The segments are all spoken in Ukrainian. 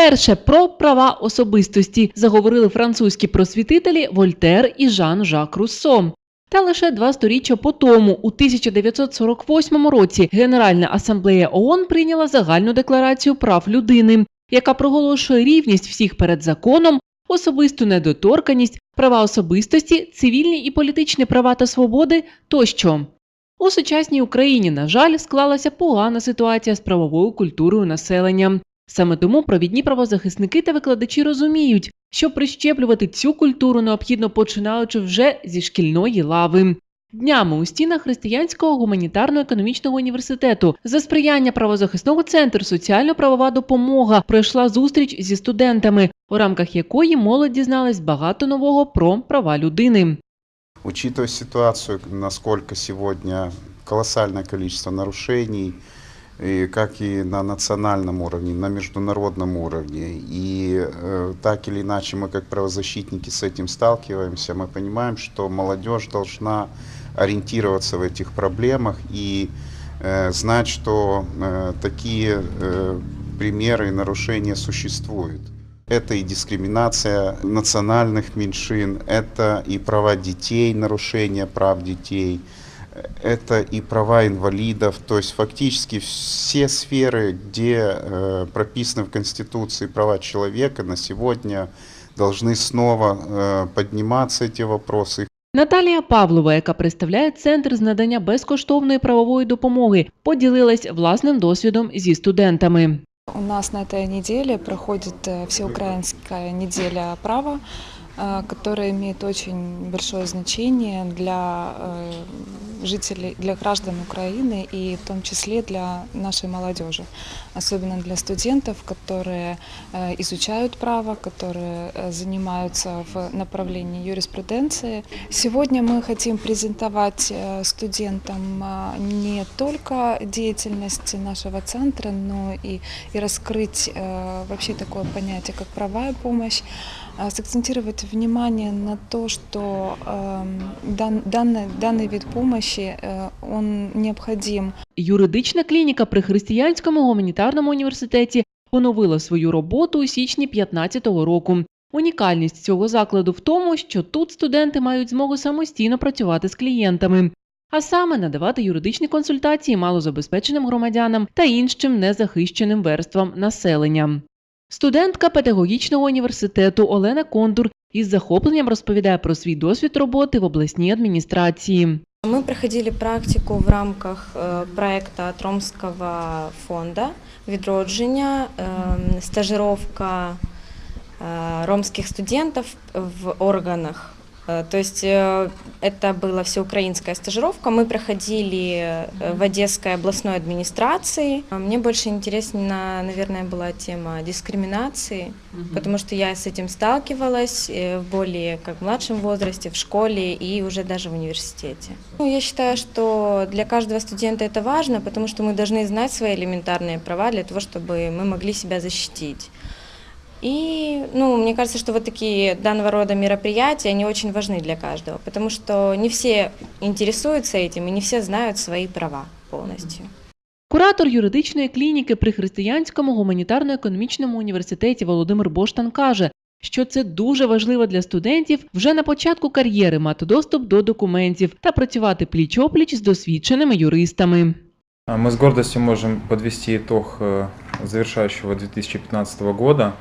Вперше про права особистості заговорили французькі просвітителі Вольтер і Жан-Жак Руссо. Та лише два сторіччя по тому, у 1948 році, Генеральна асамблея ООН прийняла загальну декларацію прав людини, яка проголошує рівність всіх перед законом, особисту недоторканість, права особистості, цивільні і політичні права та свободи тощо. У сучасній Україні, на жаль, склалася погана ситуація з правовою культурою населення. Саме тому провідні правозахисники та викладачі розуміють, що прищеплювати цю культуру необхідно починаючи вже зі шкільної лави. Днями у стінах Християнського гуманітарно-економічного університету за сприяння правозахисного центру Соціально-правова допомога пройшла зустріч зі студентами, у рамках якої молодь дізналась багато нового про права людини. Учитывая ситуацию, насколько сегодня колоссальное количество нарушений, и как и на национальном уровне, на международном уровне, и э, так или иначе мы как правозащитники с этим сталкиваемся, мы понимаем, что молодежь должна ориентироваться в этих проблемах и э, знать, что э, такие э, примеры и нарушения существуют. Это и дискриминация национальных меньшин, это и права детей, нарушение прав детей, это и права инвалидов, то есть фактически все сферы, где э, прописаны в Конституции права человека, на сегодня должны снова э, подниматься эти вопросы, Наталія Павлова, яка представляє центр з надання безкоштовної правової допомоги, поділилась власним досвідом зі студентами. У нас на этой неделе проходит э, Всеукраинская неделя права, э, которая имеет очень большое значение для э, жителей, для граждан Украины и в том числе для нашей молодежи, особенно для студентов, которые э, изучают право, которые э, занимаются в направлении юриспруденции. Сегодня мы хотим презентовать э, студентам э, не только деятельность нашего центра, но и и раскрыть э, вообще такое понятие, как правовая помощь, а сакцентировать внимание на то, что эм, дан- данный, данный вид помощи, э, он необходим Юридична клініка при Християнському гуманітарному університеті поновила свою роботу у січні 2015 року. Унікальність цього закладу в тому, що тут студенти мають змогу самостійно працювати з клієнтами, а саме надавати юридичні консультації малозабезпеченим громадянам та іншим незахищеним верствам населення. Студентка педагогічного університету Олена Кондур із захопленням розповідає про свій досвід роботи в обласній адміністрації. Мы проходили практику в рамках э, проекта Тромского фонда «Відродження», э, стажировка э, ромских студентов в органах. Э, То есть э, это была всеукраинская стажировка. Мы проходили э, в Одесской областной администрации. А Мне больше интересна, наверное, была тема дискриминации, потому что я с этим сталкивалась э, в более как младшем возрасте, в школе и уже даже в университете. Ну, я считаю, что для каждого студента это важно, потому что мы должны знать свои элементарные права для того, чтобы мы могли себя защитить. И, ну, мне кажется, что вот такие данного рода мероприятия, они очень важны для каждого, потому что не все интересуются этим и не все знают свои права полностью. Куратор юридичної клініки при Християнському гуманітарно-економічному університеті Володимир Боштан каже, що це дуже важливо для студентів вже на початку кар'єри мати доступ до документів та працювати пліч-опліч з досвідченими юристами. А Мы с гордостью можем подвести итог э, завершающего 2015 года.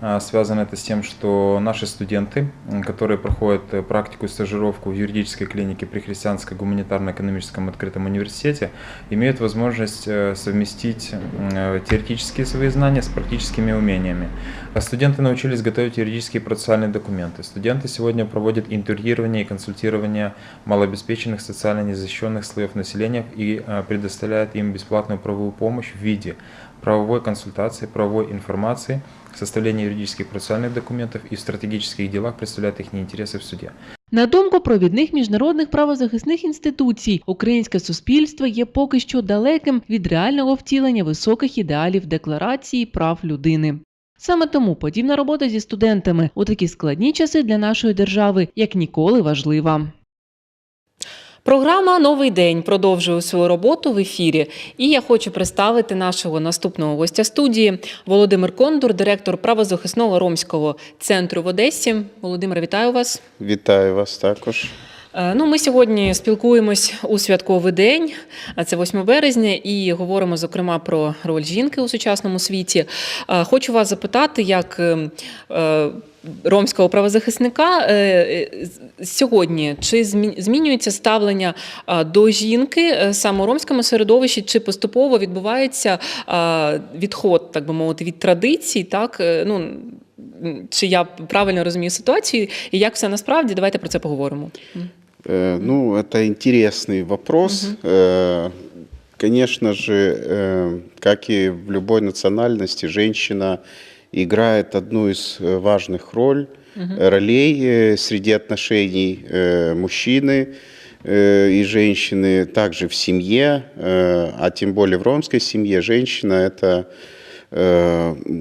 А, Связано это с тем, что наши студенты, которые проходят э, практику и стажировку в юридической клинике при Христианском гуманитарно-экономическом открытом университете, имеют возможность э, совместить э, теоретические свои знания с практическими умениями. А Студенты научились готовить юридические процессуальные документы. Студенты сегодня проводят интервьюирование и консультирование малообеспеченных социально незащищенных слоев населения и э, предоставляют им бесплатную правовую помощь в виде правовой консультации, правовой информации, составления юридических процессуальных документов и в стратегических делах представляют их интересы в суде. На думку провідних міжнародних правозахисних інституцій, українське суспільство є поки що далеким від реального втілення високих ідеалів Декларації прав людини. Саме тому подібна робота зі студентами у такі складні часи для нашої держави як ніколи важлива. Програма Новий день продовжує свою роботу в ефірі. І я хочу представити нашого наступного гостя студії Володимир Кондур, директор правозахисного ромського центру в Одесі. Володимир, вітаю вас. Вітаю вас також. Е, Ну, ми сьогодні спілкуємось у святковий день, а це 8 березня, і говоримо зокрема про роль жінки у сучасному світі. Е, Хочу вас запитати, як е, ромського правозахисника сьогодні чи змінюється ставлення до жінки саме у ромському середовищі, чи поступово відбувається відход, так би мовити, від традицій, так ну. Чи я правильно розумію ситуацію, і як все насправді? Давайте про це поговоримо. Э, Ну, это интересный вопрос. Э, Конечно же, э, как и в любой национальности, женщина играет одну из важных роль, ролей э, среди отношений мужчины и женщины, также в семье, а тем более в ромской семье, женщина это,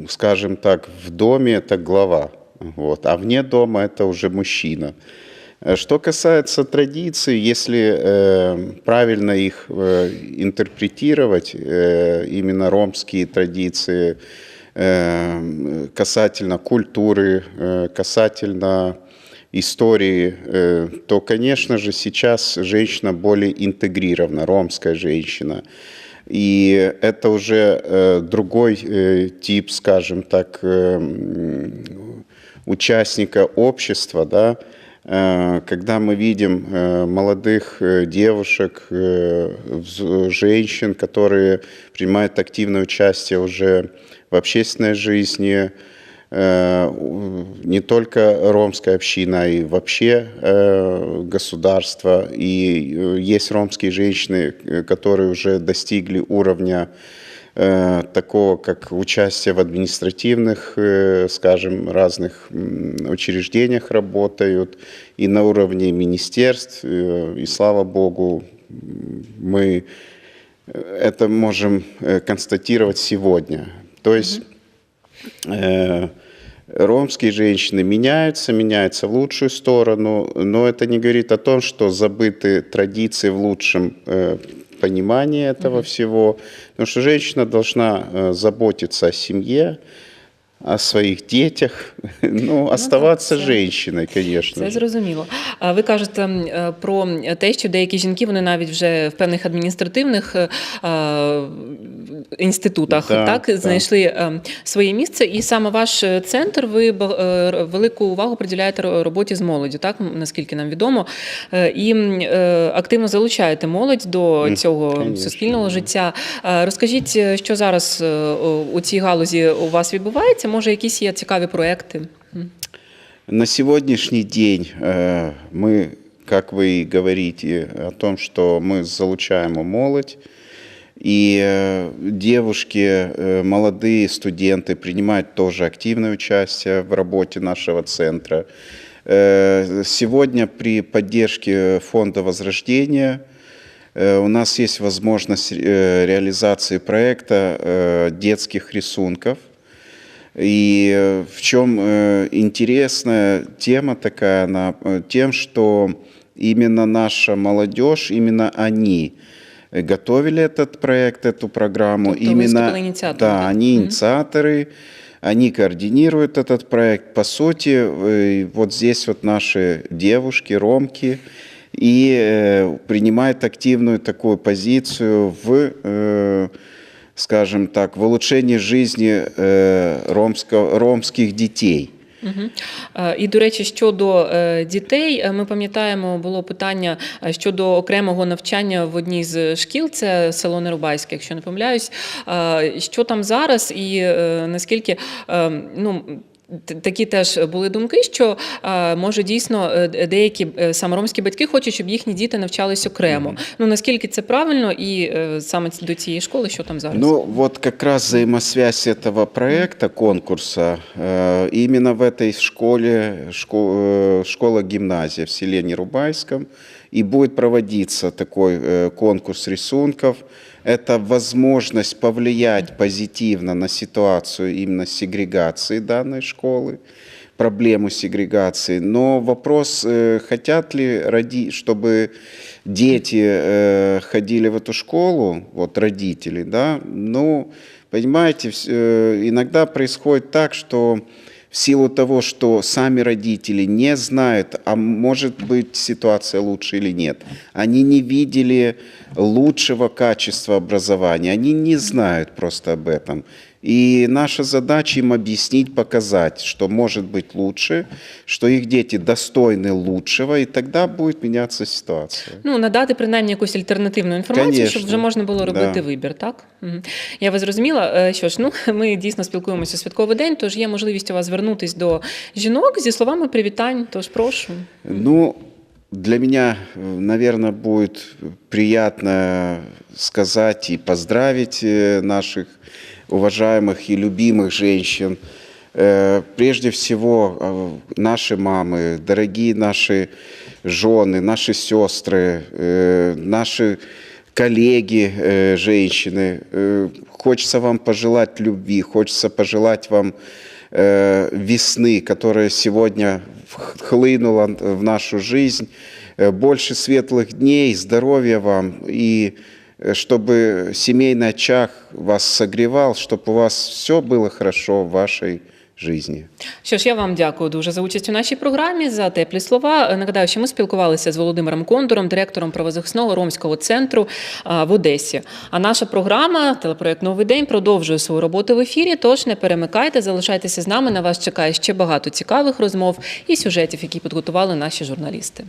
скажем так, в доме это глава, вот, а вне дома это уже мужчина. Что касается традиций, если э, правильно их э, интерпретировать, э, именно ромские традиции, э, касательно культуры, э, касательно истории, э, то, конечно же, сейчас женщина более интегрирована, ромская женщина. И это уже э, другой э, тип, скажем так, э, участника общества, да, Э, когда мы видим э, молодых э, девушек, э, женщин, которые принимают активное участие уже в общественной жизни, э, не только ромская община, а и вообще э, государство. И э, есть ромские женщины, э, которые уже достигли уровня э, такого, как участие в административных, э, скажем, разных учреждениях работают, и на уровне министерств, э, и слава богу, мы э, это можем э, констатировать сегодня. То есть э, ромские женщины меняются, меняются в лучшую сторону, но это не говорит о том, что забыты традиции в лучшем э, понимании этого всего, потому что женщина должна э, заботиться о семье, о своих детях, ну, оставаться це- женщиной, конечно. Це зрозуміло. А ви кажете е, про те, що деякі жінки вони навіть вже в певних адміністративних е, інститутах Да, так да. знайшли е, своє місце, і саме ваш центр ви велику увагу приділяєте роботі з молоддю, так наскільки нам відомо, і активно залучаєте молодь до цього конечно, суспільного да. життя. Розкажіть, що зараз у цій галузі у вас відбувається? Може, якісь є цікаві проекти? М. На сегодняшний день э, мы, как вы и говорите, о том, что мы залучаем молодь, и э, девушки, э, молодые студенты принимают тоже активное участие в работе нашего центра. Э, Сегодня при поддержке Фонда Возрождения э, у нас есть возможность э, реализации проекта э, детских рисунков – и э, в чем э, интересная тема такая, она э, тем, что именно наша молодежь, именно они готовили этот проект, эту программу. Ви именно, инициатором, Да, да? они инициаторы, они координируют этот проект. По сути, вот здесь вот наши девушки, ромки, и принимают активную такую позицию в скажем так, в улучшении жизни э, ромско, ромских детей. Е, І, до речі, щодо е, дітей, е, ми пам'ятаємо, було питання щодо окремого навчання в одній з шкіл, це село Нерубайське, якщо не помиляюсь. Що там зараз, і наскільки ну т- Такі теж були думки, що е, може дійсно е, деякі е, саме ромські батьки хочуть, щоб їхні діти навчались окремо. Ну наскільки це правильно, і е, саме до цієї школи, що там зараз? Ну, вот как раз взаимосвязь этого проекта, конкурса, э, именно в этой школе, шко- э, школа-гимназия в селе Нерубайском, и будет проводиться такой э, конкурс рисунков. Это возможность повлиять позитивно на ситуацию именно сегрегации данной школы, проблему сегрегации. Но вопрос, э, хотят ли роди, чтобы дети э, ходили в эту школу, вот родители, да, ну, понимаете, иногда происходит так, что в силу того, что сами родители не знают, а может быть ситуация лучше или нет, они не видели лучшего качества образования, они не знают просто об этом. И наша задача им объяснить, показать, что может быть лучше, что их дети достойны лучшего, и тогда будет меняться ситуация. Ну, надати принаймні якусь альтернативну інформацію, щоб Конечно. вже можна було робити Да. вибір, так? Мгм. Я вас зрозуміла. Е, Що ж, ну ми дійсно спілкуємося у святковий день, тож є можливість у вас звернутись до жінок зі словами привітань. Тож прошу. Ну, для меня, наверное, будет приятно сказать и поздравить э, наших уважаемых и любимых женщин. Э, Прежде всего, э, наши мамы, дорогие наши жены, наши сестры, э, наши коллеги, э, женщины. Э, Хочется вам пожелать любви, хочется пожелать вам э, весны, которая сегодня в- хлынула в нашу жизнь. Э, Больше светлых дней, здоровья вам и э, чтобы семейный очаг вас согревал, чтобы у вас все было хорошо в вашей жизни. Що ж, я вам дякую дуже за участь у нашій програмі, за теплі слова. Е, Нагадаю, що ми спілкувалися з Володимиром Кондором, директором правозахисного ромського центру а, в Одесі. А наша програма, телепроект Новий день, продовжує свою роботу в ефірі. Тож не перемикайте, залишайтеся з нами. На вас чекає ще багато цікавих розмов і сюжетів, які підготували наші журналісти.